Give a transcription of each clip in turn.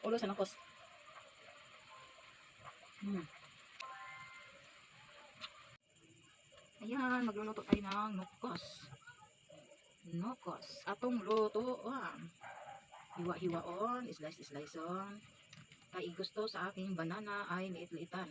Ulo sa nakos. Hmm. Ayan, magluluto tayo ng nukos. Nukos. Atong lutoan. Hiwa-hiwaon, slice-sliceon. Kay gusto sa aking banana ay liit-liitan.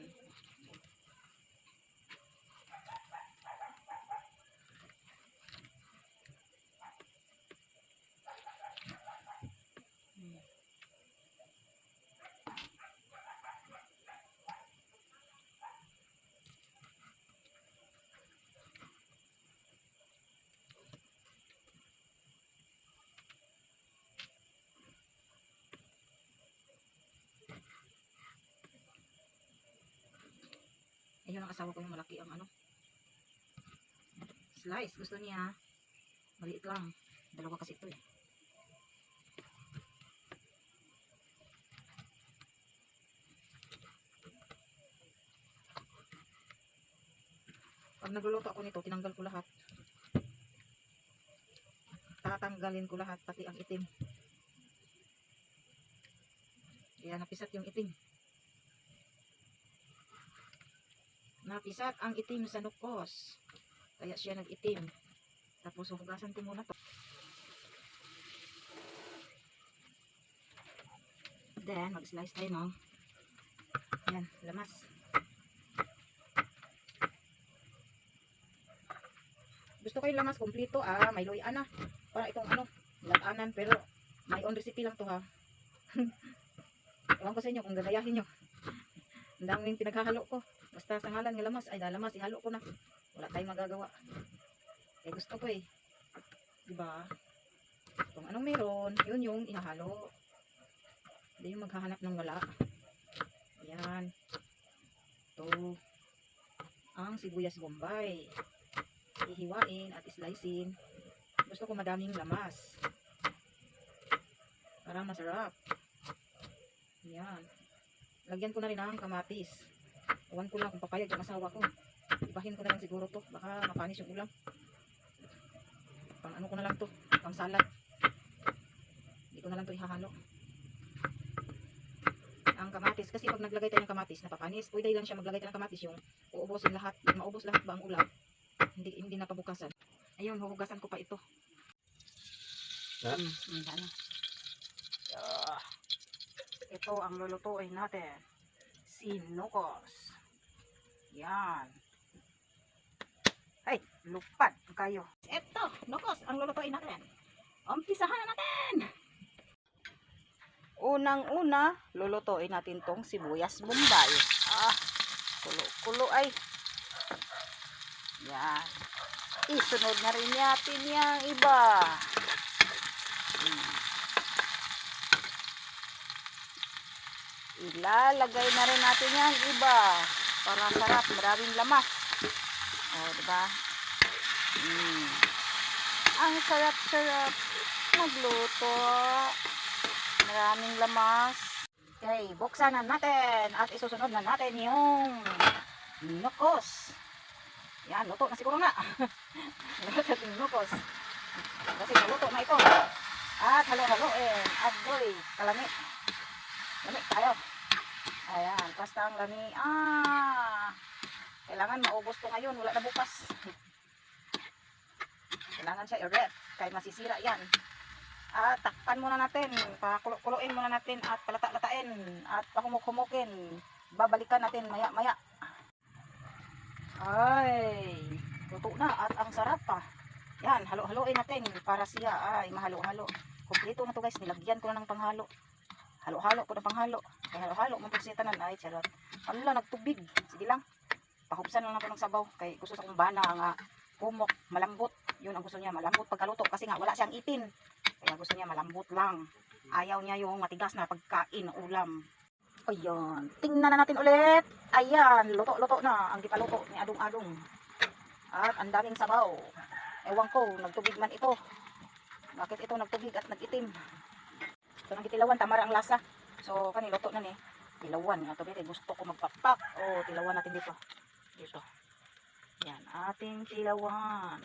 Ang asawa ko yung malaki ang ano. Slice. Gusto niya. Maliit lang. Dalawa kasi ito eh. Pag nagluluto ako nito, tinanggal ko lahat. Tatanggalin ko lahat, pati ang itim. Kaya napisat yung itim. Napisat ang itim sa nukos. Kaya siya nag-itim. Tapos hugasan ko muna to. Then, mag-slice tayo ng yan, lamas. Gusto ko yung lamas kompleto ah, may luyan na. Para itong ano, latanan pero may own recipe lang to ha. Ewan ko sa inyo kung gagayahin nyo. Ang daming pinaghahalo ko. Basta sa ngalan ng lamas, ay dalamas, ihalo ko na. Wala tayong magagawa. Eh gusto ko eh. Diba? Kung anong meron, yun yung ihahalo. Hindi yung maghahanap ng wala. Ayan. Ito. Ang sibuyas bombay. Ihiwain at slicein. Gusto ko madaming lamas. Para masarap. Ayan. Lagyan ko na rin ng kamatis. Ewan ko lang kung papayag yung asawa ko. Ibahin ko na lang siguro to. Baka mapanis yung ulam. Pang ano ko na lang to. Pang salad. Hindi ko na lang to ihahalo. Ang kamatis. Kasi pag naglagay tayo ng kamatis, napapanis. Pwede lang siya maglagay tayo ng kamatis yung uubusin lahat. Yung maubos lahat ba ang ulam. Hindi, hindi napabukasan. Ayun, huhugasan ko pa ito. Ha? Hmm, hmm, ano. Ah, ito ang lulutuin natin. Sinukos. Yan. Ay, lupad kayo. Ito, nukos, ang lulutuin natin. Umpisahan na natin. Unang-una, lulutuin natin tong sibuyas bombay. Ah, kulo-kulo ay. Yan. Isunod na rin natin yung iba. Hmm. Ilalagay na rin natin yung iba. Para sarap, maraming lamas. O, oh, diba? Mm. Ang sarap-sarap magluto. Maraming lamas. Okay, buksan na natin at isusunod na natin yung nukos. Yan, luto na siguro nga. luto yung nukos. Kasi naluto na ito. At halo-haloin. At boy, kalami. Lami tayo. Ayan, basta ang lami. Ah, kailangan maubos to ngayon. Wala na bukas. Kailangan siya i-rep. Kahit masisira yan. At takpan muna natin. Pakulo-kuloin muna natin. At palata-latain. At pahumuk-humukin. Babalikan natin maya-maya. Ay, luto na. At ang sarap pa. Yan, halo-haloin natin. Para siya ay mahalo-halo. Kompleto na to guys. Nilagyan ko na ng panghalo. Halo-halo ko na panghalo. Halo-halo mo pag tanan. Ay, charot. Ano lang, nagtubig. Sige lang. Pahubsan lang natin ng sabaw. Kay gusto sa kong bana nga humok, malambot. Yun ang gusto niya, malambot pagkaluto. Kasi nga, wala siyang ipin. Kaya gusto niya malambot lang. Ayaw niya yung matigas na pagkain ulam. Ayan. Tingnan na natin ulit. Ayan. Luto-luto na. Ang gipaluto ni Adong-Adong. At ang daming sabaw. Ewan ko, nagtubig man ito. Bakit ito nagtubig at nagitim? So, nang gitilawan, tamara ang lasa. So, kani luto na ni. Tilawan. Ito dito, gusto ko magpapak. O, tilawan natin dito. Dito. Yan, ating tilawan.